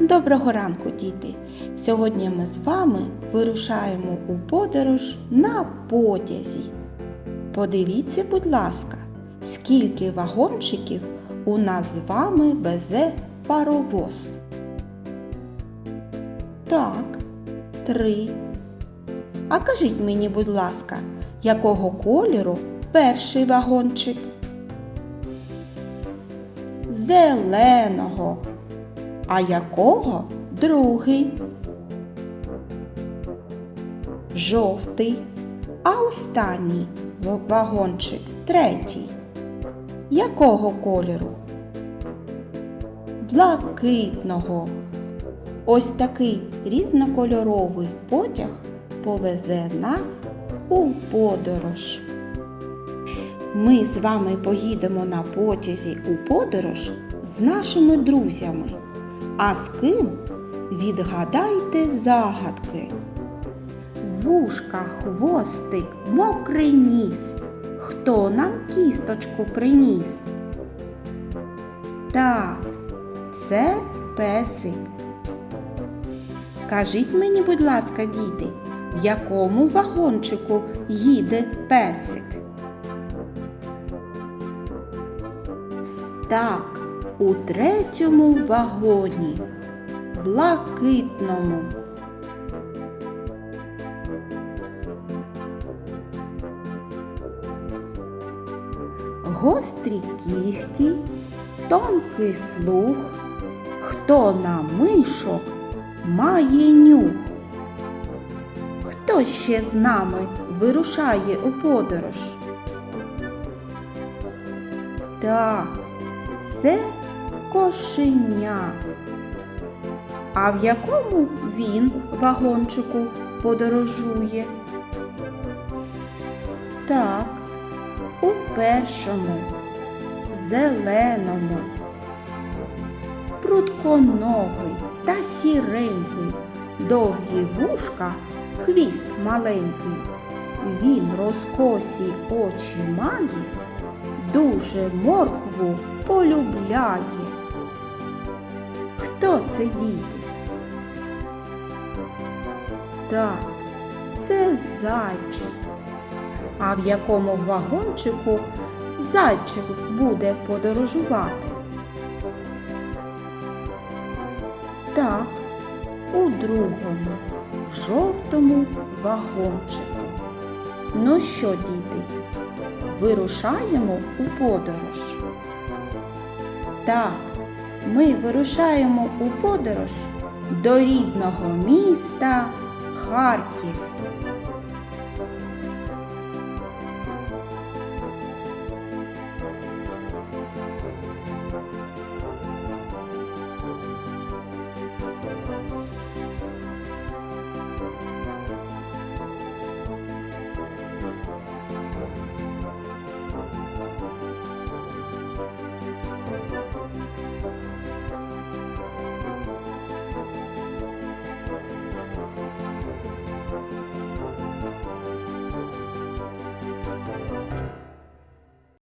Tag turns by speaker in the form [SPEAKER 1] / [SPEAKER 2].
[SPEAKER 1] Доброго ранку, діти! Сьогодні ми з вами вирушаємо у подорож на потязі. Подивіться, будь ласка, скільки вагончиків у нас з вами везе паровоз. Так, три. А кажіть мені, будь ласка, якого кольору перший вагончик? Зеленого. А якого другий? Жовтий. А останній вагончик третій. Якого кольору? Блакитного. Ось такий різнокольоровий потяг повезе нас у подорож. Ми з вами поїдемо на потязі у подорож з нашими друзями. А з ким відгадайте загадки. Вушка, хвостик, мокрий ніс. Хто нам кісточку приніс? Так, це песик. Кажіть мені, будь ласка, діти, в якому вагончику їде песик? Так, у третьому вагоні, блакитному. Гострі кіхті, тонкий слух, хто на мишок має нюх. Хто ще з нами вирушає у подорож? Так, це кошеня. А в якому він вагончику подорожує? Так, у першому, зеленому, прутконогий та сіренький, довгі вушка, хвіст маленький. Він розкосі очі має, дуже моркву полюбляє. Хто це діти? Так, це зайчик. А в якому вагончику зайчик буде подорожувати? Так, у другому, жовтому вагончику. Ну що, діти, вирушаємо у подорож? Так, ми вирушаємо у подорож до рідного міста Харків.